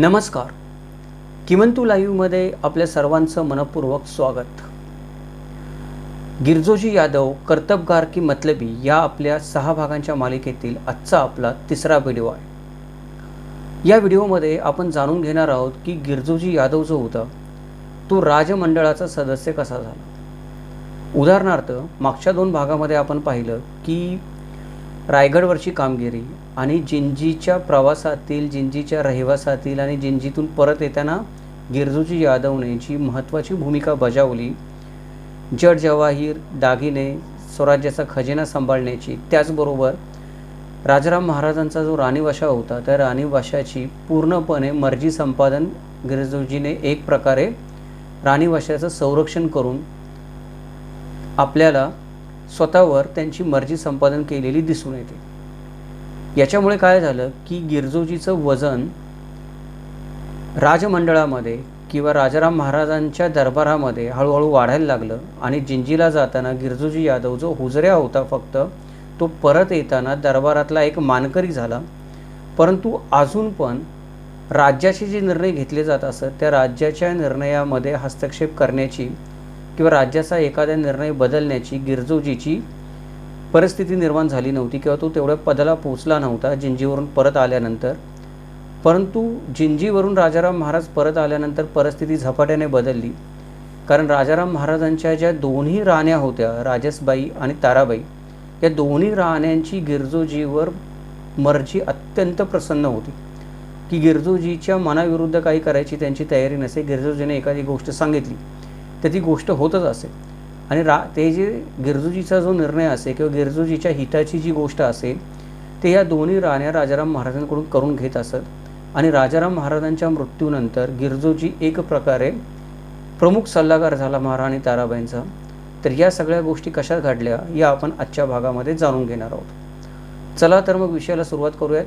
नमस्कार. किमंतू लाईव्हमध्ये आपल्या सर्वांचं मनपूर्वक स्वागत. गिरजोजी यादव कर्तबगार की मतलबी या आपल्या सहा भागांच्या मालिकेतील आजचा आपला तिसरा व्हिडिओ आहे. या व्हिडिओमध्ये आपण जाणून घेणार आहोत की गिरजोजी यादव जो होता तो राजमंडळाचा सदस्य कसा झाला? उदाहरणार्थ मागच्या दोन भागामध्ये आपण पाहिलं की रायगडवरची कामगिरी आणि जिंजीच्या प्रवासातील जिंजीच्या रहिवासातील आणि जिंजीतून परत येताना गिरजूची यादवने जी महत्त्वाची भूमिका बजावली जड जवाहीर दागिने स्वराज्याचा खजिना सांभाळण्याची त्याचबरोबर राजाराम महाराजांचा जो राणीवाशा होता त्या राणीवाशाची पूर्णपणे मर्जी संपादन गिरजूजीने एक प्रकारे राणीवाशाचं संरक्षण करून आपल्याला स्वतःवर त्यांची मर्जी संपादन केलेली दिसून येते. याच्यामुळे काय झालं की गिरजोजीचं वजन राजमंडळामध्ये किंवा राजाराम महाराजांच्या दरबारामध्ये हळूहळू वाढायला लागलं आणि जिंजीला जाताना गिरजोजी यादव जो हुजऱ्या होता फक्त तो परत येताना दरबारातला एक मानकरी झाला. परंतु अजून पण राज्याचे जे निर्णय घेतले जात असत त्या राज्याच्या निर्णयामध्ये हस्तक्षेप करण्याची किंवा राज्याचा एखादा निर्णय बदलण्याची गिरजोजीची परिस्थिती निर्माण झाली नव्हती किंवा तो तेवढ्या पदाला पोचला नव्हता जिंजीवरून परत आल्यानंतर. परंतु जिंजीवरून राजाराम महाराज परत आल्यानंतर परिस्थिती झपाट्याने बदलली. कारण राजाराम महाराजांच्या ज्या दोन्ही राण्या होत्या राजसबाई आणि ताराबाई या दोन्ही राण्यांची गिरजोजीवर मर्जी अत्यंत प्रसन्न होती. की गिरजोजीच्या मनाविरुद्ध काही करायची त्यांची तयारी नसे गिरजोजीने एखादी गोष्ट सांगितली. तर ती गोष्ट होतच असे. आणि रा ते जे गिरजूजीचा जो निर्णय असेल किंवा गिरजूजीच्या हिताची जी गोष्ट असेल ते या दोन्ही राण्या राजाराम महाराजांकडून करून घेत असत. आणि राजाराम महाराजांच्या मृत्यूनंतर गिरजूजी एक प्रकारे प्रमुख सल्लागार झाला महाराणी ताराबाईंचा. तर या सगळ्या गोष्टी कशा घडल्या या आपण आजच्या भागामध्ये जाणून घेणार आहोत. चला तर मग विषयाला सुरुवात करूयात.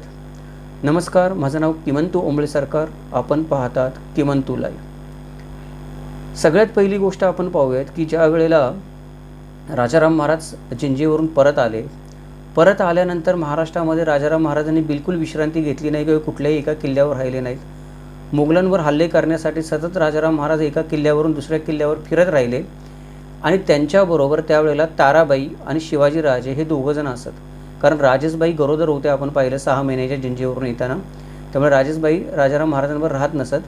नमस्कार माझं नाव किमंतू ओंबळे सरकार. आपण पाहतात किमंतू लाईव्ह. सगळ्यात पहिली गोष्ट आपण पाहूयात की ज्या वेळेला राजाराम महाराज जिंजीवरून परत आले परत आल्यानंतर महाराष्ट्रामध्ये राजाराम महाराजांनी बिलकुल विश्रांती घेतली नाही किंवा कुठल्याही एका किल्ल्यावर राहिले नाहीत. मुघलांवर हल्ले करण्यासाठी सतत राजाराम महाराज एका किल्ल्यावरून दुसऱ्या किल्ल्यावर फिरत राहिले आणि त्यांच्याबरोबर त्यावेळेला ताराबाई आणि शिवाजीराजे हे दोघंजण असत. कारण राजेशबाई गरोदर होते आपण पाहिलं सहा महिन्याच्या जिंजीवरून येताना. त्यामुळे राजेशबाई राजाराम महाराजांवर राहत नसत.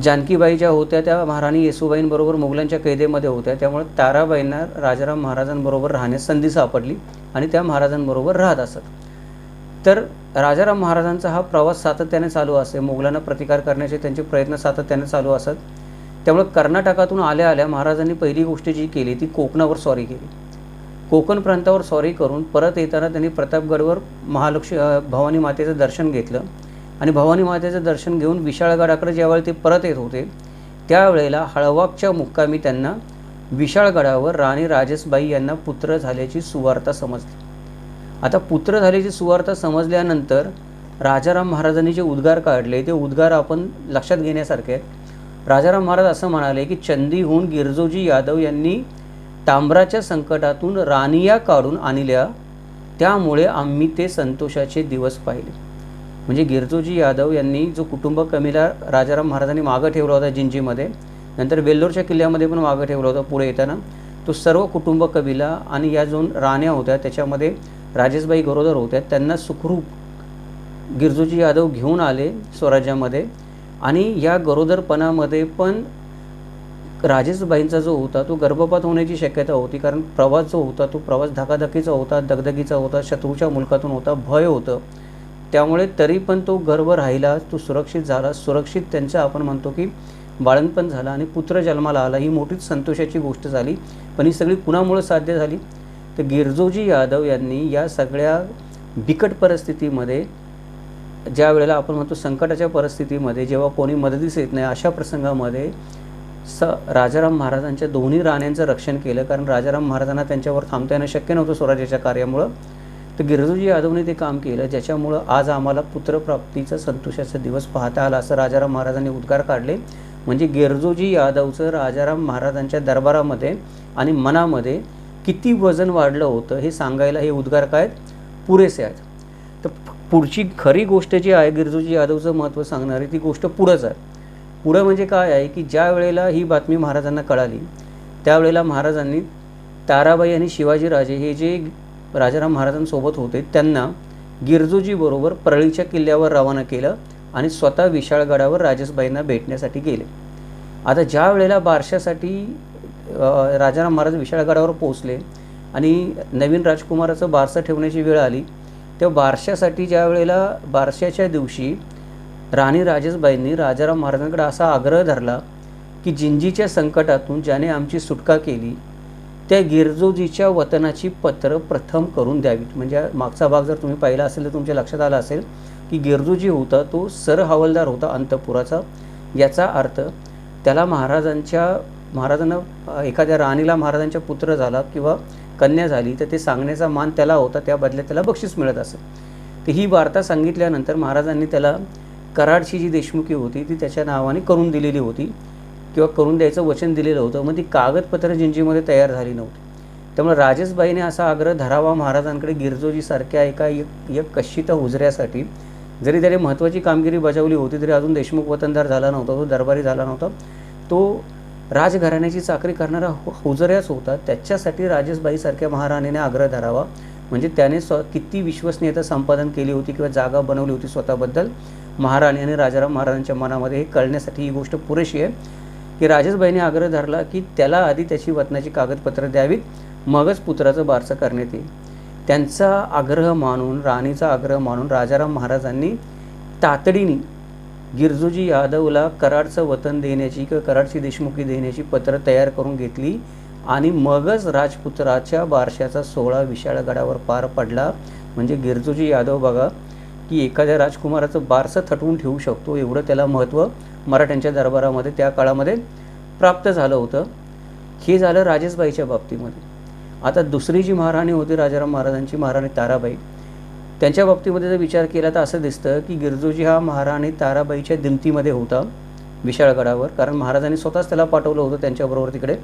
जानकीबाई ज्या होत्या त्या महाराणी येसुबाईंबरोबर मुघलांच्या कैदेमध्ये होत्या. त्यामुळे ताराबाईंना राजाराम महाराजांबरोबर राहण्यास संधी सापडली आणि त्या महाराजांबरोबर राहत असत. तर राजाराम महाराजांचा हा प्रवास सातत्याने चालू असे मुघलांना प्रतिकार करण्याचे त्यांचे प्रयत्न सातत्याने चालू असत. त्यामुळे कर्नाटकातून आल्या आल्या महाराजांनी पहिली गोष्ट जी केली ती कोकणावर सॉरी केली. कोकण प्रांतावर सॉरी करून परत येताना त्यांनी प्रतापगडवर महालक्ष्मी भवानी मातेचं दर्शन घेतलं. आणि भवानी मातेचं दर्शन घेऊन विशाळगडाकडे ज्यावेळी ते परत येत होते त्यावेळेला हळवाकच्या मुक्कामी त्यांना विशाळगडावर राणी राजेशबाई यांना पुत्र झाल्याची सुवार्ता समजली. आता पुत्र झाल्याची सुवार्ता समजल्यानंतर राजाराम महाराजांनी जे उद्गार काढले ते उद्गार आपण लक्षात घेण्यासारखे आहेत. राजाराम महाराज असं म्हणाले की चंदीहून गिरजोजी यादव यांनी तांबराच्या संकटातून रानिया काढून आणल्या त्यामुळे आम्ही ते संतोषाचे दिवस पाहिले. म्हणजे गिरजोजी यादव यांनी जो कुटुंब कमीला राजाराम महाराजांनी मागं ठेवला होता जिंजीमध्ये नंतर वेल्लोरच्या किल्ल्यामध्ये पण मागं ठेवला होता पुढे येताना तो सर्व कुटुंब कबिला आणि या जो राण्या होत्या त्याच्यामध्ये राजेशबाई गरोदर होत्या त्यांना सुखरूप गिरजोजी यादव घेऊन आले स्वराज्यामध्ये आणि या गरोदरपणामध्ये पण राजेशबाईंचा जो होता तो गर्भपात होण्याची शक्यता होती कारण प्रवास जो होता तो प्रवास धकाधकीचा होता दगदगीचा होता शत्रूच्या मुलकातून होता भय होतं. त्यामुळे तरी पण तो गर्भ राहिला तो सुरक्षित झाला. सुरक्षित त्यांचं आपण म्हणतो की बाळणपण झालं आणि पुत्र जन्माला आला. ही मोठीच संतोषाची गोष्ट झाली. पण ही सगळी कुणामुळं साध्य झाली? तर गिरजोजी यादव यांनी या सगळ्या बिकट परिस्थितीमध्ये ज्या वेळेला आपण म्हणतो संकटाच्या परिस्थितीमध्ये जेव्हा कोणी मदतीस येत नाही अशा प्रसंगामध्ये स राजाराम महाराजांच्या दोन्ही राण्यांचं रक्षण केलं. कारण राजाराम महाराजांना त्यांच्यावर थांबता येणं शक्य नव्हतं स्वराज्याच्या कार्यामुळं. तर गिरजोजी यादवने ते काम केलं ज्याच्यामुळं आज आम्हाला पुत्रप्राप्तीचा संतोषाचा दिवस पाहता आला असं राजाराम महाराजांनी उद्गार काढले. म्हणजे गिरजोजी यादवचं राजाराम महाराजांच्या दरबारामध्ये आणि मनामध्ये किती वजन वाढलं होतं हे सांगायला हे उद्गार काय पुरेसे आहेत. तर पुढची खरी गोष्ट जी आहे गिरजोजी यादवचं महत्त्व सांगणारी ती गोष्ट पुढंच आहे. पुढं म्हणजे काय आहे की ज्या वेळेला ही बातमी महाराजांना कळाली त्यावेळेला महाराजांनी ताराबाई आणि शिवाजीराजे हे जे राजाराम महाराजांसोबत होते त्यांना गिरजोजीबरोबर परळीच्या किल्ल्यावर रवाना केलं आणि स्वतः विशाळगडावर राजेशबाईंना भेटण्यासाठी गेले. आता ज्या वेळेला बारशासाठी राजाराम महाराज विशाळगडावर पोहोचले आणि नवीन राजकुमाराचं बारसं ठेवण्याची वेळ आली तेव्हा बारशासाठी ज्या वेळेला बारशाच्या दिवशी राणी राजेशबाईंनी राजाराम महाराजांकडे असा आग्रह धरला की जिंजीच्या संकटातून ज्याने आमची सुटका केली त्या गिरजोजीच्या वतनाची पत्र प्रथम करून द्यावीत. म्हणजे मागचा भाग जर तुम्ही पाहिला असेल तर तुमच्या लक्षात आला असेल की गिरजोजी होता तो सर हवालदार होता अंतपुराचा. याचा अर्थ त्याला महाराजांच्या महाराजांना एखाद्या राणीला महाराजांच्या पुत्र झाला किंवा कन्या झाली तर ते सांगण्याचा मान त्याला होता त्या बदल्यात त्याला बक्षीस मिळत असेल तर ही वार्ता सांगितल्यानंतर महाराजांनी त्याला कराडची जी देशमुखी होती ती त्याच्या नावाने करून दिलेली होती. किंवा करून द्यायचं वचन दिलेलं होतं मग ती कागदपत्रं जिंजीमध्ये तयार झाली नव्हती. त्यामुळे राजेशबाईने असा आग्रह धरावा महाराजांकडे गिरजोजीसारख्या एका एक एक कशित हुजऱ्यासाठी जरी त्याने महत्त्वाची कामगिरी बजावली होती तरी अजून देशमुख वतनदार झाला नव्हता तो दरबारी झाला नव्हता. तो राजघराण्याची चाकरी करणारा हुजऱ्याच होता. त्याच्यासाठी राजेशबाईसारख्या महाराणीने आग्रह धरावा. म्हणजे त्याने स्व किती विश्वसनीयता संपादन केली होती किंवा जागा बनवली होती स्वतःबद्दल महाराणी आणि राजाराम महाराजांच्या मनामध्ये हे कळण्यासाठी ही गोष्ट पुरेशी आहे. की राजेशबाईने आग्रह धरला की त्याला आधी त्याची वतनाची कागदपत्र द्यावीत मगच पुत्राचं बारसं करण्यात येईल. त्यांचा आग्रह मानून राणीचा आग्रह मानून राजाराम महाराजांनी तातडीने गिरजूजी यादवला कराडचं वतन देण्याची किंवा कराडची देशमुखी देण्याची पत्र तयार करून घेतली आणि मगच राजपुत्राच्या बारशाचा सोहळा विशाळगडावर पार पडला. म्हणजे गिरजूजी यादव बघा की एखाद्या राजकुमाराचं बारसं थटवून ठेवू शकतो एवढं त्याला महत्त्व मराठ्यांच्या दरबारामध्ये त्या काळामध्ये प्राप्त झालं होतं. हे झालं राजेशबाईच्या बाबतीमध्ये. आता दुसरी जी महाराणी होती राजाराम महाराजांची महाराणी ताराबाई त्यांच्या बाबतीमध्ये जर विचार केला तर असं दिसतं की गिरजोजी हा महाराणी ताराबाईच्या दिमतीमध्ये होता विशाळगडावर. कारण महाराजांनी स्वतःच त्याला पाठवलं होतं त्यांच्याबरोबर तिकडे.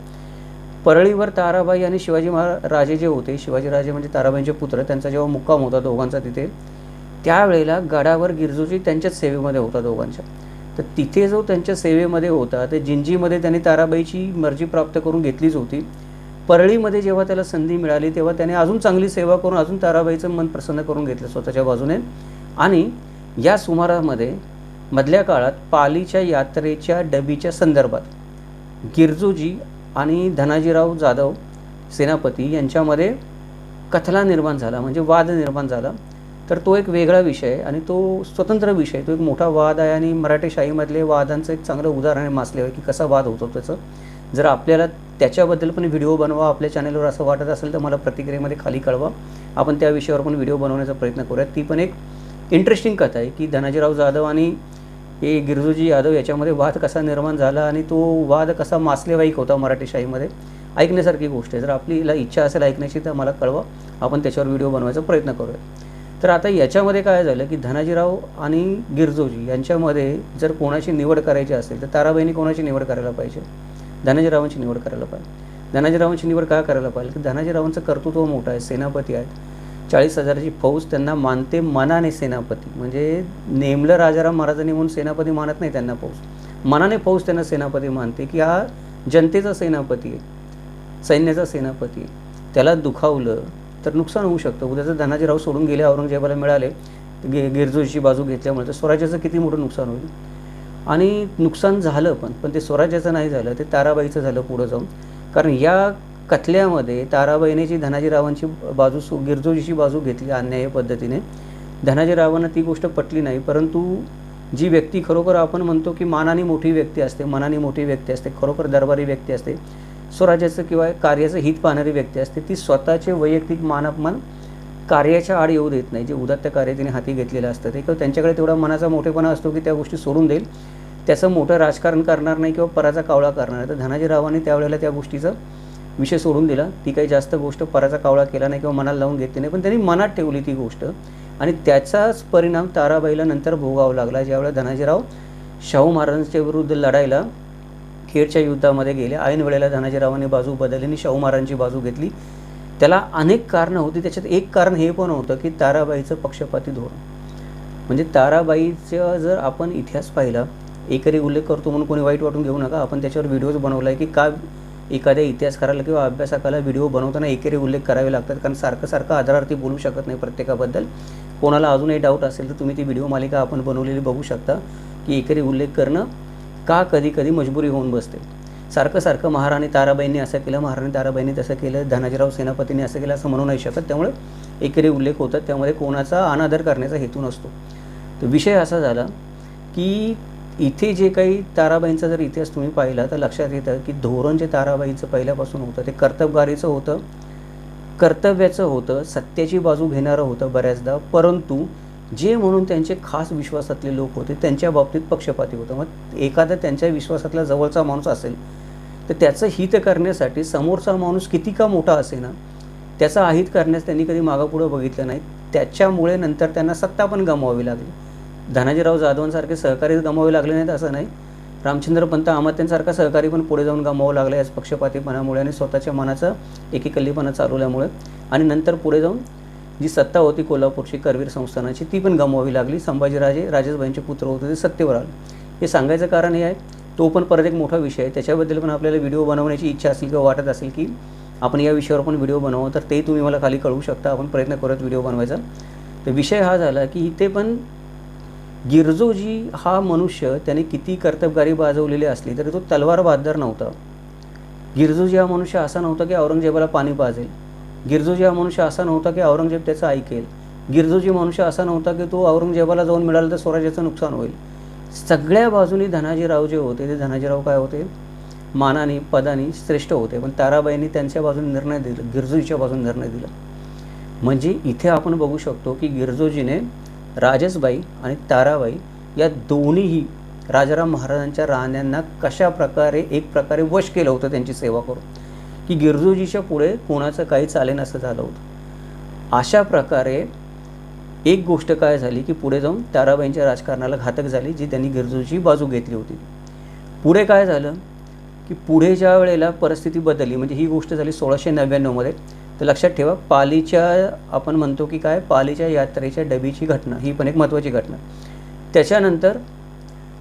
परळीवर ताराबाई आणि शिवाजी महाराजे जे होते शिवाजीराजे म्हणजे ताराबाईंचे पुत्र त्यांचा जेव्हा मुक्काम होता दोघांचा तिथे त्यावेळेला गडावर गिरजोजी त्यांच्याच सेवेमध्ये होता दोघांच्या. तर तिथे जो त्यांच्या सेवेमध्ये होता ते जिंजीमध्ये त्यांनी ताराबाईची मर्जी प्राप्त करून घेतलीच होती. परळीमध्ये जेव्हा त्याला संधी मिळाली तेव्हा त्याने अजून चांगली सेवा करून अजून ताराबाईचं मन प्रसन्न करून घेतलं स्वतःच्या बाजूने. आणि या सुमारामध्ये मधल्या काळात पालीच्या यात्रेच्या डबीच्या संदर्भात गिरजूजी आणि धनाजीराव जाधव सेनापती यांच्यामध्ये कथला निर्माण झाला म्हणजे वाद निर्माण झाला. तर तो एक वेगळा विषय आहे आणि तो स्वतंत्र विषय तो एक मोठा वाद आहे आणि मराठी शाहीमधले वादांचं एक चांगलं उदाहरण आहे मासलेवर की कसा वाद होतो त्याचं. जर आपल्याला त्याच्याबद्दल पण व्हिडिओ बनवा आपल्या चॅनलवर असं वाटत असेल तर मला प्रतिक्रियेमध्ये खाली कळवा. आपण त्या विषयावर पण व्हिडिओ बनवण्याचा प्रयत्न करूया ती पण एक इंटरेस्टिंग कथा आहे की धनाजीराव जाधव आणि हे गिरजूजी यादव याच्यामध्ये वाद कसा निर्माण झाला आणि तो वाद कसा मासलेवाईक होता मराठी शाहीमध्ये. ऐकण्यासारखी गोष्ट आहे. जर आपलीला इच्छा असेल ऐकण्याची तर मला कळवा. आपण त्याच्यावर व्हिडिओ बनवायचा प्रयत्न करूया तर आता याच्यामध्ये काय झालं की धनाजीराव आणि गिरजोजी यांच्यामध्ये जर कोणाची निवड करायची असेल तर ताराबाईंनी कोणाची निवड करायला पाहिजे? धनाजीरावांची निवड करायला पाहिजे. धनाजीरावांची निवड का करायला पाहिजे? की धनाजीरावांचं कर्तृत्व मोठं आहे सेनापती आहेत. चाळीस हजाराची फौज त्यांना मानते मनाने सेनापती. म्हणजे नेमलं राजाराम महाराजांनी म्हणून सेनापती मानत नाही त्यांना फौज. मनाने फौज त्यांना सेनापती मानते की हा जनतेचा सेनापती आहे सैन्याचा सेनापती आहे. त्याला दुखावलं तर नुकसान होऊ शकतं. उद्याचं धनाजी धनाजीराव सोडून गेले औरंगजेबाला मिळाले गे गिरजोजीची बाजू घेतल्यामुळे तर स्वराज्याचं किती मोठं नुकसान होईल? आणि नुकसान झालं पण पण ते स्वराज्याचं नाही झालं ते ताराबाईचं झालं पुढं जाऊन. कारण या कथल्यामध्ये ताराबाईने जी धनाजीरावांची बाजू सु गिरजोजीची बाजू घेतली अन्याय पद्धतीने धनाजीरावांना ती गोष्ट पटली नाही. परंतु जी व्यक्ती खरोखर आपण म्हणतो की मानाने मोठी व्यक्ती असते मनाने मोठी व्यक्ती असते खरोखर दरबारी व्यक्ती असते स्वराज्याचं किंवा कार्याचं हित पाहणारी व्यक्ती असते ती स्वतःचे वैयक्तिक मानापमान कार्याच्या आड येऊ देत नाही. जे उदात्त कार्य तिने हाती घेतलेलं असतं ते किंवा त्यांच्याकडे तेवढा मनाचा मोठेपणा असतो की त्या गोष्टी सोडून देईल. त्याचं मोठं राजकारण करणार नाही किंवा पराचा कावळा करणार नाही. तर धनाजीरावांनी त्यावेळेला त्या गोष्टीचा विषय सोडून दिला. ती काही जास्त गोष्ट पराचा कावळा केला नाही किंवा मनाला लावून घेतली नाही. पण त्यांनी मनात ठेवली ती गोष्ट आणि त्याचाच परिणाम ताराबाईला नंतर भोगावा लागला. ज्यावेळेला धनाजीराव शाहू महाराजांच्या विरुद्ध लढायला खेडच्या युद्धामध्ये गेले. ऐन वेळेला धनाजीरावांनी बाजू बदलली आणि शाहू महाराजांची बाजू घेतली. त्याला अनेक कारणं होती. त्याच्यात एक कारण हे पण होतं की ताराबाईचं पक्षपाती धोरण. म्हणजे ताराबाईचा जर आपण इतिहास पाहिला एकरी उल्लेख करतो म्हणून कोणी वाईट वाटून घेऊ नका. आपण त्याच्यावर व्हिडिओज बनवला आहे की का एखाद्या इतिहासकाराला किंवा अभ्यासकाला व्हिडिओ बनवताना एकेरी उल्लेख करावे लागतात? कारण सारखं सारखं आधारार्थी बोलू शकत नाही प्रत्येकाबद्दल. कोणाला अजूनही डाऊट असेल तर तुम्ही ती व्हिडिओ मालिका आपण बनवलेली बघू शकता. की एकेरी उल्लेख करणं का कधी कधी मजबुरी होऊन बसते. सारखं सारखं महाराणी ताराबाईंनी असं केलं महाराणी ताराबाईंनी तसं केलं धनाजीराव सेनापतींनी असं केलं असं म्हणू नाही शकत. त्यामुळे एकेरी उल्लेख होतात. त्यामध्ये कोणाचा अनादर करण्याचा हेतू नसतो. तर विषय असा झाला की इथे जे काही ताराबाईंचा जर इतिहास तुम्ही पाहिला तर लक्षात येतं की धोरण जे ताराबाईंचं पहिल्यापासून होतं ते कर्तबगारीचं होतं. कर्तव्याचं होतं सत्याची बाजू घेणारं होतं बऱ्याचदा. परंतु जे म्हणून त्यांचे खास विश्वासातले लोक होते त्यांच्या बाबतीत पक्षपाती होतं. मग एखादा त्यांच्या विश्वासातला जवळचा माणूस असेल तर त्याचं हित करण्यासाठी समोरचा माणूस किती का मोठा असे ना त्याचा अहित करण्यास त्यांनी कधी मागापुढं बघितलं नाही. त्याच्यामुळे नंतर त्यांना सत्ता पण गमवावी लागली. धनाजीराव जाधवांसारखे सहकारी गमावे लागले नाहीत असं नाही. रामचंद्र पंत आमात्यांसारखा सहकारी पण पुढे जाऊन गमावं लागला याच पक्षपातीपणामुळे आणि स्वतःच्या मनाचं एकीकल्लीपणा चालवल्यामुळे. आणि नंतर पुढे जाऊन जी सत्ता होती कोल्हापूरची करवीर संस्थानाची ती पण गमवावी लागली. संभाजीराजे राजेशभाईंचे पुत्र होते ते सत्तेवर आले. हे सांगायचं कारण हे आहे तो पण परत एक मोठा विषय आहे. त्याच्याबद्दल पण आपल्याला व्हिडिओ बनवण्याची इच्छा असेल किंवा वाटत असेल की आपण या विषयावर पण व्हिडिओ बनवू तर ते तुम्ही मला खाली कळवू शकता. आपण प्रयत्न करत व्हिडिओ बनवायचा. तर विषय हा झाला की इथे पण गिरजोजी हा मनुष्य त्याने किती कर्तबगारी बाजवलेली असली तरी तो तलवार बहादर नव्हता. गिरजोजी हा मनुष्य असा नव्हता की औरंगजेबाला पाणी पाजेल. गिरजूजी हा मनुष्य असा नव्हता की औरंगजेब त्याचं ऐकेल. गिरजोजी मनुष्य असा नव्हता की तो औरंगजेबाला जाऊन मिळाला तर स्वराज्याचं नुकसान होईल. सगळ्या बाजूनी धनाजीराव जे होते ते धनाजीराव काय होते? मानाने पदाने श्रेष्ठ होते. पण ताराबाईंनी त्यांच्या बाजूने निर्णय दिला गिरजूजीच्या बाजूने निर्णय दिला. म्हणजे इथे आपण बघू शकतो की गिरजोजीने राजसबाई आणि ताराबाई या दोन्हीही राजाराम महाराजांच्या राण्यांना कशा प्रकारे एक प्रकारे वश केलं होतं त्यांची सेवा करून. की गिरजोजीच्या पुढे कोणाचं काही चालेन असं झालं होतं. अशा प्रकारे एक गोष्ट काय झाली की पुढे जाऊन ताराबाईंच्या राजकारणाला घातक झाली जी त्यांनी गिरजोची बाजू घेतली होती. पुढे काय झालं की पुढे ज्या वेळेला परिस्थिती बदलली म्हणजे ही गोष्ट झाली सोळाशे नव्याण्णवमध्ये तर लक्षात ठेवा पालीच्या आपण म्हणतो की काय पालीच्या यात्रेच्या डबीची घटना ही पण एक महत्त्वाची घटना. त्याच्यानंतर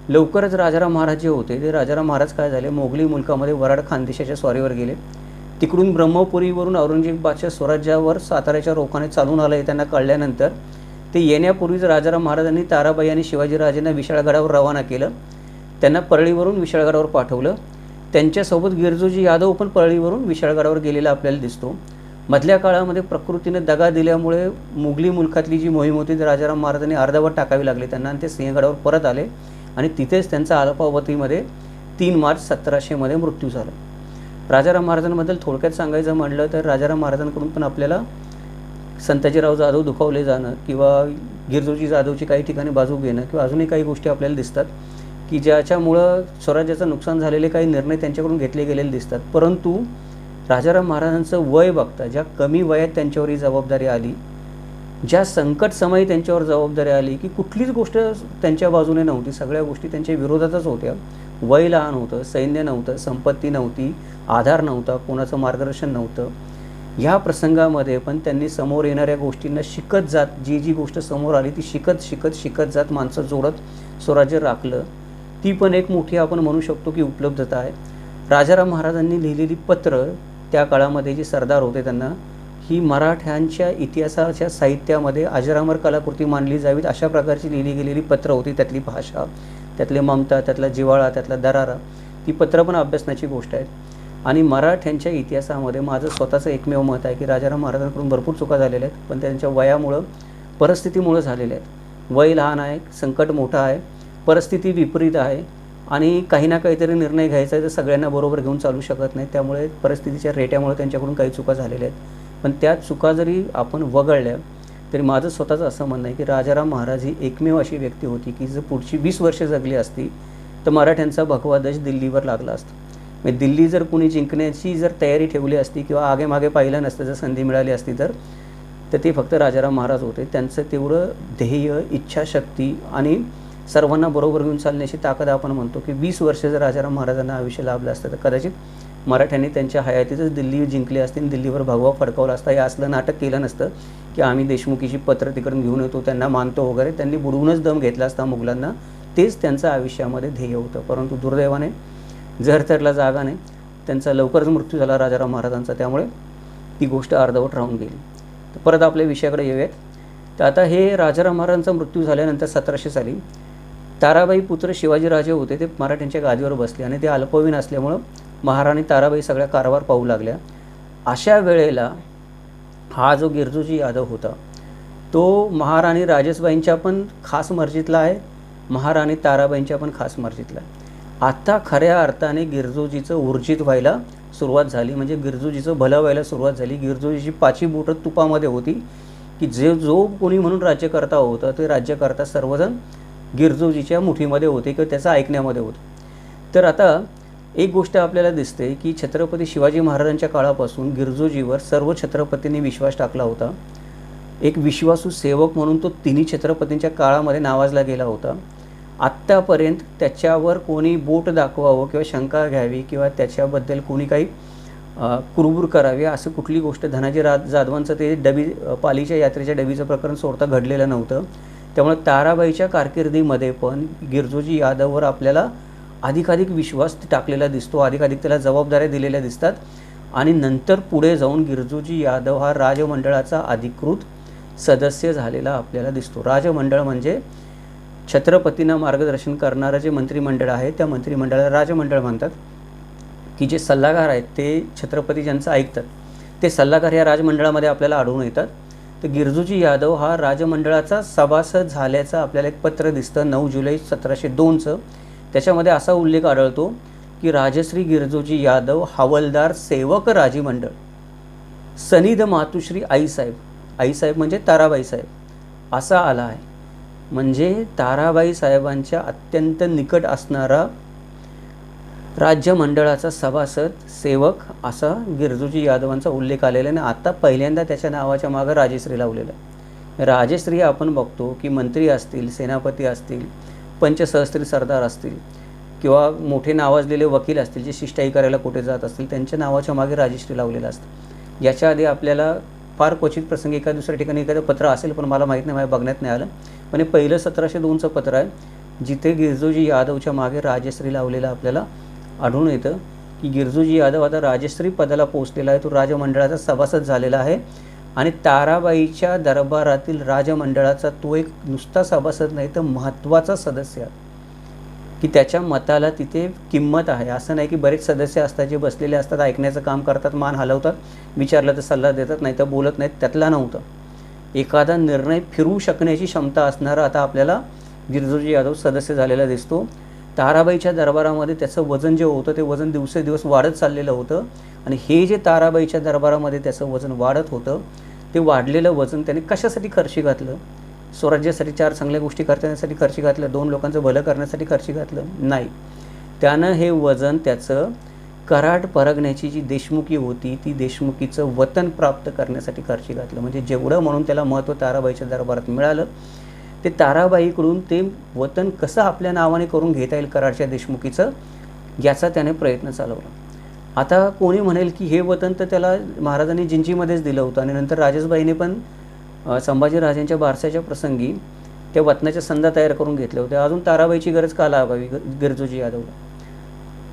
लवकरच राजाराम महाराज जे होते ते राजाराम महाराज काय झाले मोगली मुलकामध्ये वराड खानदेशाच्या स्वारीवर गेले. तिकडून ब्रह्मपुरीवरून औरंगजेबादच्या स्वराज्यावर साताऱ्याच्या रोखाने चालून आलं हे त्यांना कळल्यानंतर ते येण्यापूर्वीच राजाराम महाराजांनी ताराबाई आणि शिवाजीराजेंना विशाळगडावर रवाना केलं. त्यांना परळीवरून विशाळगडावर पाठवलं. त्यांच्यासोबत गिरजोजी यादव पण परळीवरून विशाळगडावर गेलेला आपल्याला दिसतो. मधल्या काळामध्ये प्रकृतीने दगा दिल्यामुळे मुघली मुलखातली जी मोहीम होती ती राजाराम महाराजांनी अर्धवट टाकावी लागली. त्यांना आणि ते सिंहगडावर परत आले आणि तिथेच त्यांचा अल्पावतीमध्ये तीन मार्च सतराशेमध्ये मृत्यू झाला. राजाराम महाराजांबद्दल थोडक्यात सांगायचं म्हटलं तर राजाराम महाराजांकडून पण आपल्याला संताजीराव जाधव दुखावले जाणं किंवा गिरजोजी जाधवची काही ठिकाणी बाजू घेणं किंवा अजूनही काही गोष्टी आपल्याला दिसतात की ज्याच्यामुळं स्वराज्याचं नुकसान झालेले काही निर्णय त्यांच्याकडून घेतले गेलेले दिसतात. परंतु राजाराम महाराजांचं वय बघता ज्या कमी वयात त्यांच्यावर ही जबाबदारी आली ज्या संकट समयी त्यांच्यावर जबाबदारी आली की कुठलीच गोष्ट त्यांच्या बाजूने नव्हती सगळ्या गोष्टी त्यांच्या विरोधातच होत्या वय लहान होतं सैन्य नव्हतं संपत्ती नव्हती आधार नव्हता कोणाचं मार्गदर्शन नव्हतं. ह्या प्रसंगामध्ये पण त्यांनी समोर येणाऱ्या गोष्टींना शिकत जात जी जी गोष्ट समोर आली ती शिकत शिकत शिकत जात माणसं जोडत स्वराज्य राखलं. ती पण एक मोठी आपण म्हणू शकतो की उपलब्धता आहे. राजाराम महाराजांनी लिहिलेली पत्र त्या काळामध्ये जे सरदार होते त्यांना ही मराठ्यांच्या इतिहासाच्या साहित्यामध्ये अजरामर कलाकृती मानली जावीत अशा प्रकारची लिहिली गेलेली पत्र होती त्यातली भाषा. त्यातले ममता त्यातला जिवाळा त्यातला दरारा ती पत्रं पण अभ्यासण्याची गोष्ट आहेत. आणि मराठ्यांच्या इतिहासामध्ये माझं स्वतःचं एकमेव मत आहे की राजाराम महाराजांकडून भरपूर चुका झालेल्या आहेत पण त्यांच्या वयामुळं परिस्थितीमुळं झालेल्या आहेत. वय लहान आहे संकट मोठं आहे परिस्थिती विपरीत आहे आणि काही ना काहीतरी निर्णय घ्यायचा आहे तर सगळ्यांना बरोबर घेऊन चालू शकत नाही. त्यामुळे परिस्थितीच्या रेट्यामुळे त्यांच्याकडून काही चुका झालेल्या आहेत. पण त्या चुका जरी आपण वगळल्या तरी माझं स्वतःचं असं म्हणणं आहे की राजाराम महाराज ही एकमेव अशी व्यक्ती होती की जर पुढची वीस वर्षं जगली असती तर मराठ्यांचा भगवा दश दिल्लीवर लागला असता. म्हणजे दिल्ली जर कुणी जिंकण्याची जर तयारी ठेवली असती किंवा आगे मागे पाहिलं नसतं जर संधी मिळाली असती तर तर ते फक्त राजाराम महाराज होते. त्यांचं तेवढं ध्येय इच्छाशक्ती आणि सर्वांना बरोबर घेऊन चालण्याची ताकद आपण म्हणतो की वीस वर्ष जर राजाराम महाराजांना आयुष्य लाभलं असतं तर कदाचित मराठ्यांनी त्यांच्या हयातीतच दिल्ली जिंकली असती आणि दिल्लीवर भगवा फडकावला असता. हे असलं नाटक केलं नसतं की आम्ही देशमुखीची पत्र तिकडून घेऊन येतो त्यांना मानतो वगैरे. त्यांनी बुडवूनच दम घेतला असता मुघलांना. तेच त्यांचं आयुष्यामध्ये ध्येय होतं. परंतु दुर्दैवाने जर त्याला जागा नाही. त्यांचा लवकरच मृत्यू झाला राजाराम महाराजांचा. त्यामुळे ती गोष्ट अर्धवट राहून गेली. तर परत आपल्या विषयाकडे येऊयात. तर आता हे राजाराम महाराजांचा मृत्यू झाल्यानंतर सतराशे साली ताराबाई पुत्र शिवाजीराजे होते. ते मराठ्यांच्या गादीवर बसले आणि ते अल्पवीन असल्यामुळं महाराणी ताराबाई सगळ्या कारभार पाहू लागल्या. अशा वेळेला हा जो गिरजूजी यादव होता तो महाराणी राजेशबाईंच्या पण खास मर्जीतला आहे महाराणी ताराबाईंच्या पण खास मर्जीतला आहे. आत्ता खऱ्या अर्थाने गिरजूजीचं ऊर्जित व्हायला सुरुवात झाली म्हणजे गिरजोजीचं भलं व्हायला सुरुवात झाली. गिरजोजीची पाची बोटं तुपामध्ये होती की जे जो कोणी म्हणून राज्यकर्ता होता ते राज्यकर्ता सर्वजण गिरजोजीच्या मुठीमध्ये होते किंवा त्याचं ऐकण्यामध्ये होते. तर आता एक गोष्ट आपल्याला दिसते की छत्रपती शिवाजी महाराजांच्या काळापासून गिरजोजीवर सर्व छत्रपतींनी विश्वास टाकला होता. एक विश्वासू सेवक म्हणून तो तिन्ही छत्रपतींच्या काळामध्ये नावाजला गेला होता. आत्तापर्यंत त्याच्यावर कोणी बोट दाखवावं किंवा शंका घ्यावी किंवा त्याच्याबद्दल कोणी काही कुरबूर करावी असं कुठली गोष्ट धनाजी रा जाधवांचं ते डबी पालीच्या यात्रेच्या डबीचं प्रकरण सोडता घडलेलं नव्हतं. त्यामुळे ताराबाईच्या कारकिर्दीमध्ये पण गिरजोजी यादववर आपल्याला अधिकाधिक विश्वास टाकलेला दिसतो अधिकाधिक त्याला जबाबदाऱ्या दिलेल्या दिसतात. आणि नंतर पुढे जाऊन गिरजूजी यादव हा राजमंडळाचा अधिकृत सदस्य झालेला आपल्याला दिसतो. राजमंडळ म्हणजे छत्रपतींना मार्गदर्शन करणारं जे मंत्रिमंडळ आहे त्या मंत्रिमंडळाला राजमंडळ म्हणतात. की जे सल्लागार आहेत ते छत्रपती ज्यांचं ऐकतात ते सल्लागार या राजमंडळामध्ये आपल्याला आढळून येतात. तर गिरजूजी यादव हा राजमंडळाचा सभासद झाल्याचं आपल्याला एक पत्र दिसतं नऊ जुलै सतराशे दोनचं. त्याच्यामध्ये असा उल्लेख आढळतो की राजश्री गिरजोजी यादव हवालदार सेवक राजीमंडळ सनिद मातुश्री आईसाहेब आईसाहेब म्हणजे ताराबाई साहेब. असा आला आहे. म्हणजे ताराबाई साहेबांच्या अत्यंत निकट असणारा राज्य मंडळाचा सभासद सेवक असा गिरजूजी यादवांचा उल्लेख आलेला आहे आणि आता पहिल्यांदा त्याच्या नावाच्या मागं राजेश्री लावलेलं आहे. राजेश्री आपण बघतो की मंत्री असतील सेनापती असतील पंचसहस्त्री सरदार असतील किंवा मोठे नावाजलेले वकील असतील जे शिष्टाई करायला कुठे जात असतील त्यांच्या नावाच्या मागे राजश्री लावलेलं असतं. याच्या आधी आपल्याला फार क्वचित प्रसंगी एका दुसऱ्या ठिकाणी एखादं पत्र असेल पण मला माहीत नाही माझ्या बघण्यात नाही आलं. पण हे पहिलं सतराशे दोनचं पत्र आहे जिथे गिरजोजी यादवच्या मागे राजश्री लावलेलं आपल्याला आढळून येतं की गिरजोजी यादव आता राजश्री पदाला पोहोचलेला आहे तो राजमंडळाचा सभासद झालेला आहे. आणि ताराबाईच्या दरबारातील राजमंडळाचा तो एक नुसता सभासद नाही तर महत्त्वाचा सदस्य. आहे की त्याच्या मताला तिथे किंमत आहे. असं नाही की बरेच सदस्य असतात जे बसलेले असतात ऐकण्याचं काम करतात मान हलवतात विचारलं तर सल्ला देतात नाही तर बोलत नाहीत त्यातला नव्हतं. एखादा निर्णय फिरवू शकण्याची क्षमता असणारा आता आपल्याला गिरजोजी यादव सदस्य झालेला दिसतो. ताराबाईच्या दरबारामध्ये त्याचं वजन जे होतं ते वजन दिवसेदिवस वाढत चाललेलं होतं. आणि हे जे ताराबाईच्या दरबारामध्ये त्याचं वजन वाढत होतं ते वाढलेलं वजन त्याने कशासाठी खर्ची घातलं? स्वराज्यासाठी चार चांगल्या गोष्टी करण्यासाठी खर्ची घातलं? दोन लोकांचं भलं करण्यासाठी खर्ची घातलं? नाही. त्यानं हे वजन त्याचं कराड परगण्याची जी देशमुखी होती ती देशमुखीचं वतन प्राप्त करण्यासाठी खर्ची घातलं. म्हणजे जेवढं म्हणून त्याला महत्त्व ताराबाईच्या दरबारात मिळालं ते ताराबाईकडून ते वतन कसं आपल्या नावाने करून घेता येईल कराडच्या देशमुखीचं याचा त्याने प्रयत्न चालवला. आता कोणी म्हणेल की हे वतन तर त्याला महाराजांनी जिंजीमध्येच दिलं होतं आणि नंतर राजेशबाईने पण संभाजीराजांच्या बारसाच्या प्रसंगी त्या वतनाच्या संधा तयार करून घेतल्या होत्या. अजून ताराबाईची गरज का लागावी ग- गिरजोजी यादवला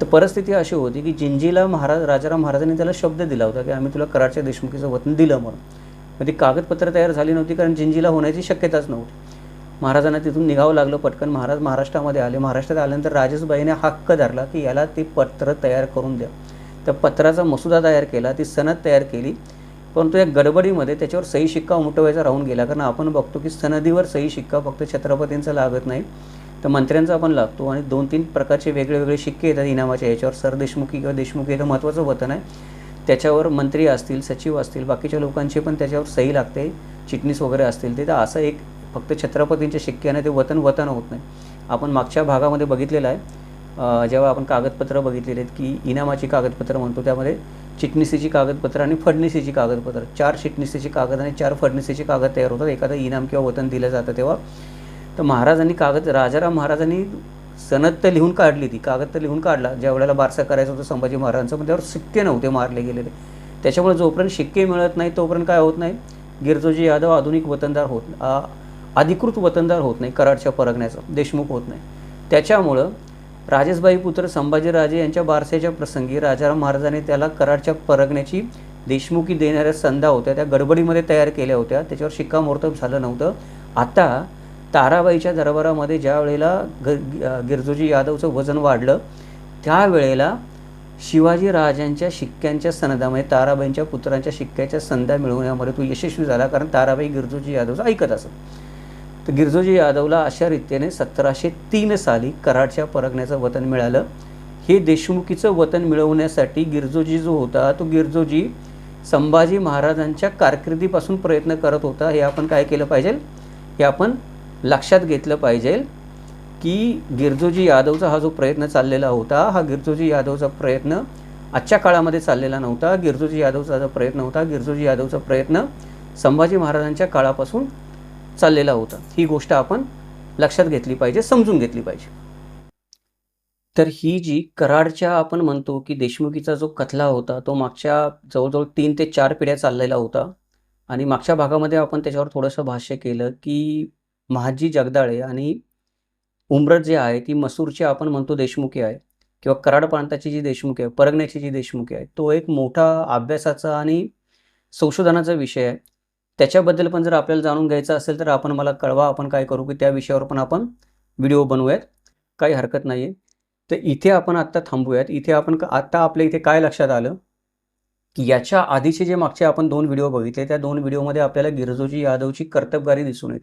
तर परिस्थिती अशी होती की जिंजीला महाराज राजाराम महाराजांनी त्याला शब्द दिला होता की आम्ही तुला कराडच्या देशमुखीचं वतन दिलं म्हणून. मग ती कागदपत्र तयार झाली नव्हती कारण जिंजीला होण्याची शक्यताच नव्हती. महाराजांना तिथून निघावं लागलं पटकन. महाराज महाराष्ट्रामध्ये आले. महाराष्ट्रात आल्यानंतर राजेशबाईने हक्क धरला की याला ते पत्र तयार करून द्या. त्या पत्राचा मसुदा तयार केला ती सनद तयार केली. परंतु या गडबडीमध्ये त्याच्यावर सही शिक्का उमटवायचा राहून गेला कारण आपण बघतो की सनदीवर सही शिक्का फक्त छत्रपतींचा लागत नाही. तर मंत्र्यांचा पण लागतो आणि दोन तीन प्रकारचे वेगळे वेगळे शिक्के येतात इनामाच्या याच्यावर. सरदेशमुखी किंवा देशमुखी हे तर महत्त्वाचं वतन आहे. त्याच्यावर मंत्री असतील सचिव असतील बाकीच्या लोकांची पण त्याच्यावर सही लागते. चिटणीस वगैरे असतील ते. तर असं एक फक्त छत्रपतींच्या शिक्क्याने ते वतन वतन होत नाही. आपण मागच्या भागामध्ये बघितलेलं आहे. जेव्हा आपण कागदपत्र बघितलेली आहेत की इनामाची कागदपत्र म्हणतो त्यामध्ये चिटणीसीची कागदपत्र आणि फडणीसीची कागदपत्र. चार चिटणीसीची कागद आणि चार फडणीसीची कागद तयार होतात. एखादं इनाम किंवा वतन दिलं जातं तेव्हा. तर महाराजांनी कागद राजाराम महाराजांनी सनद तर लिहून काढली ती कागद तर लिहून काढला. ज्या वेळेला बारसा करायचा होता संभाजी महाराजांचं पण त्यावर सिक्के नव्हते मारले गेलेले. त्याच्यामुळे जोपर्यंत शिक्के मिळत नाही तोपर्यंत काय होत नाही? गिरजोजी यादव आधुनिक वतनदार होत आ- अधिकृत वतनदार होत नाही. कराडच्या परगण्याचं. देशमुख होत नाही. त्याच्यामुळं राजेशबाई पुत्र संभाजीराजे यांच्या बारसेच्या प्रसंगी राजाराम महाराजांनी त्याला कराडच्या परगण्याची देशमुखी देणाऱ्या संधा होत्या त्या गडबडीमध्ये तयार केल्या होत्या त्याच्यावर शिक्कामोर्तब झालं नव्हतं. आता ताराबाईच्या दरबारामध्ये ज्या वेळेला ग गिरजोजी यादवचं वजन वाढलं त्यावेळेला शिवाजी राजांच्या शिक्क्यांच्या सनदामध्ये ताराबाईंच्या पुत्रांच्या शिक्क्याच्या संधा मिळवण्यामध्ये तो यशस्वी झाला कारण ताराबाई गिरजोजी यादवचं ऐकत असत. तर गिरजोजी यादवला अशा रीतीने सतराशे तीन साली कराडच्या परगण्याचं वतन मिळालं. हे देशमुखीचं वतन मिळवण्यासाठी गिरजोजी जो होता तो गिरजोजी संभाजी महाराजांच्या कारकिर्दीपासून प्रयत्न करत होता. हे आपण काय केलं पाहिजे? हे आपण लक्षात घेतलं पाहिजे की गिरजोजी यादवचा हा जो प्रयत्न चाललेला होता हा गिरजोजी यादवचा प्रयत्न आजच्या काळामध्ये चाललेला नव्हता. गिरजोजी यादवचा जो प्रयत्न होता गिरजोजी यादवचा प्रयत्न संभाजी महाराजांच्या काळापासून चाललेला होता. ही गोष्ट आपण लक्षात घेतली पाहिजे समजून घेतली पाहिजे. तर ही जी कराडच्या आपण म्हणतो की देशमुखीचा जो कथला होता तो मागच्या जवळजवळ तीन ते चार पिढ्या चाललेला होता. आणि मागच्या भागामध्ये आपण त्याच्यावर थोडंसं भाष्य केलं की महाजी जगदाळे आणि उमरत जे आहे ती मसूरची आपण म्हणतो देशमुखी आहे किंवा कराड प्रांताची जी देशमुखी आहे परगण्याची जी देशमुखी आहे तो एक मोठा अभ्यासाचा आणि संशोधनाचा विषय आहे. त्याच्याबद्दल पण जर आपल्याला जाणून घ्यायचं असेल तर आपण मला कळवा आपण काय करू की त्या विषयावर पण आपण व्हिडिओ बनवूयात. काही हरकत नाही आहे तर इथे आपण आत्ता थांबूयात. इथे आपण आत्ता आपल्या इथे काय लक्षात आलं? की याच्या आधीचे जे मागचे आपण दोन व्हिडिओ बघितले त्या दोन व्हिडिओमध्ये आपल्याला गिरजोजी यादवची कर्तबगारी दिसून येत.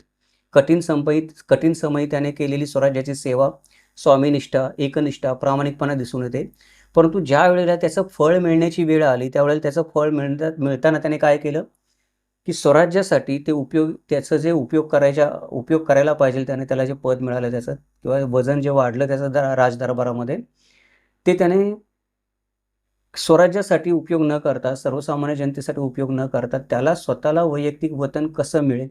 कठीण संपईत कठीण समयी त्याने केलेली स्वराज्याची सेवा स्वामीनिष्ठा एकनिष्ठा प्रामाणिकपणा दिसून येते. परंतु ज्या वेळेला त्याचं फळ मिळण्याची वेळ आली त्यावेळेला त्याचं फळ मिळता मिळताना त्याने काय केलं? की स्वराज्यासाठी ते उपयोग त्याचं जे उपयोग करायच्या उपयोग करायला पाहिजे त्याने त्याला जे पद मिळालं त्याचं किंवा वजन जे वाढलं त्याचं राजदरबारामध्ये ते त्याने स्वराज्यासाठी उपयोग न करता सर्वसामान्य जनतेसाठी उपयोग न करता त्याला स्वतःला वैयक्तिक वतन कसं मिळेल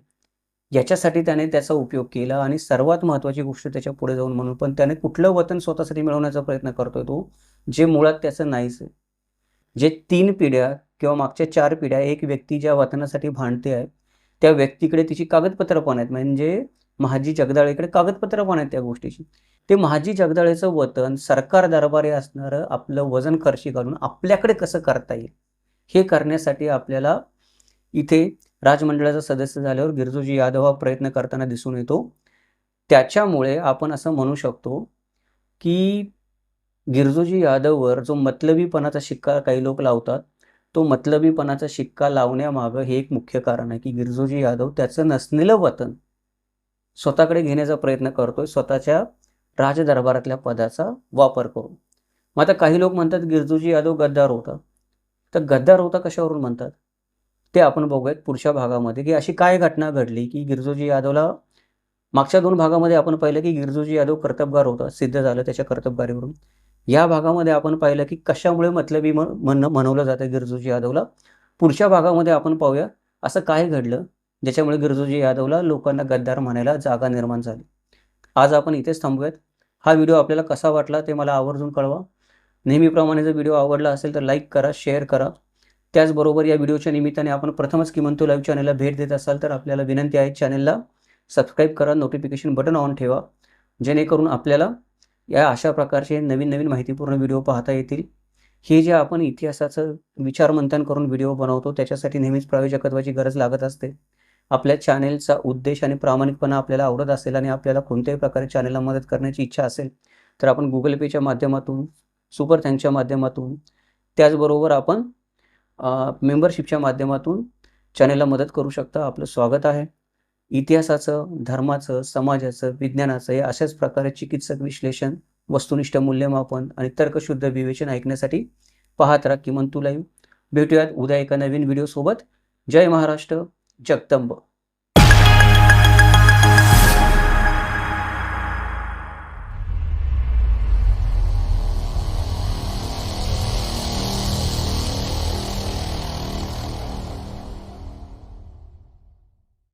याच्यासाठी त्याने त्याचा उपयोग केला. आणि सर्वात महत्त्वाची गोष्ट त्याच्या पुढे जाऊन म्हणून पण त्याने कुठलं वतन स्वतःसाठी मिळवण्याचा प्रयत्न करतोय तो जे मुळात त्याचं नाहीच आहे. जे तीन पिढ्या किंवा मागच्या चार पिढ्या एक व्यक्ती ज्या वतनासाठी भांडते आहे त्या व्यक्तीकडे तिची कागदपत्र पण आहेत. म्हणजे महाजी जगदाळेकडे कागदपत्र पण आहेत त्या गोष्टीची. ते महाजी जगदाळेचं वतन सरकार दरबारी असणारं आपलं वजन खर्ची घालून आपल्याकडे कसं करता येईल? हे करण्यासाठी आपल्याला इथे राजमंडळाचा सदस्य झाल्यावर गिरजूजी यादव हा प्रयत्न करताना दिसून येतो. त्याच्यामुळे आपण असं म्हणू शकतो की गिरजूजी यादववर जो मतलबीपणाचा शिक्का काही लोक लावतात तो मतलबीपणाचा शिक्का लावण्यामागं हे एक मुख्य कारण आहे की गिरजोजी यादव त्याचं नसलेलं वतन स्वतःकडे घेण्याचा प्रयत्न करतोय स्वतःच्या राजदरबारातल्या पदाचा वापर करून. मग आता काही लोक म्हणतात गिरजूजी यादव गद्दार होता. तर गद्दार होता कशावरून म्हणतात? ते आपण बघूयात पुढच्या भागामध्ये की अशी काय घटना घडली की गिरजोजी यादवला मागच्या दोन भागामध्ये आपण पाहिलं की गिरजोजी यादव कर्तबगार होता सिद्ध झालं त्याच्या कर्तबगारीवरून. या भागामध्ये आपण पाहिलं की कशामुळे मतलबी म्हण म्हणवलं जातं गिरजूजी यादवला? पुढच्या भागामध्ये आपण पाहूया असं काय घडलं ज्याच्यामुळे गिरजूजी यादवला लोकांना गद्दार म्हणायला जागा निर्माण झाली? आज आपण इथेच थांबूयात. हा व्हिडिओ आपल्याला कसा वाटला ते मला आवर्जून कळवा. नेहमीप्रमाणे जर व्हिडिओ आवडला असेल तर लाईक करा शेअर करा. त्याचबरोबर या व्हिडिओच्या निमित्ताने आपण प्रथमच किमंतो लाईव्ह चॅनलला भेट देत असाल तर आपल्याला विनंती आहे चॅनलला सबस्क्राईब करा नोटिफिकेशन बटन ऑन ठेवा. जेणेकरून आपल्याला या अशा प्रकारचे नवीन नवीन माहितीपूर्ण व्हिडिओ पाहता येतील. हे जे आपण इतिहासाचं विचारमंथन करून व्हिडिओ बनवतो त्याच्यासाठी नेहमीच प्रायोजकत्वाची गरज लागत असते. आपल्या चॅनेलचा उद्देश आणि प्रामाणिकपणा आपल्याला आवडत असेल आणि आपल्याला कोणत्याही प्रकारे चॅनेलला मदत करण्याची इच्छा असेल तर आपण गुगल पेच्या माध्यमातून सुपर थँकच्या माध्यमातून त्याचबरोबर आपण मेंबरशिपच्या माध्यमातून चॅनेलला मदत करू शकता. आपलं स्वागत आहे. इतिहासाचं धर्माचं समाजाचं विज्ञानाचं हे अशाच प्रकारे चिकित्सक विश्लेषण वस्तुनिष्ठ मूल्यमापन आणि तर्कशुद्ध विवेचन ऐकण्यासाठी पाहत राहा किमान तू लाईव्ह. भेटूयात उद्या एका नवीन व्हिडिओसोबत. जय महाराष्ट्र जगदंब.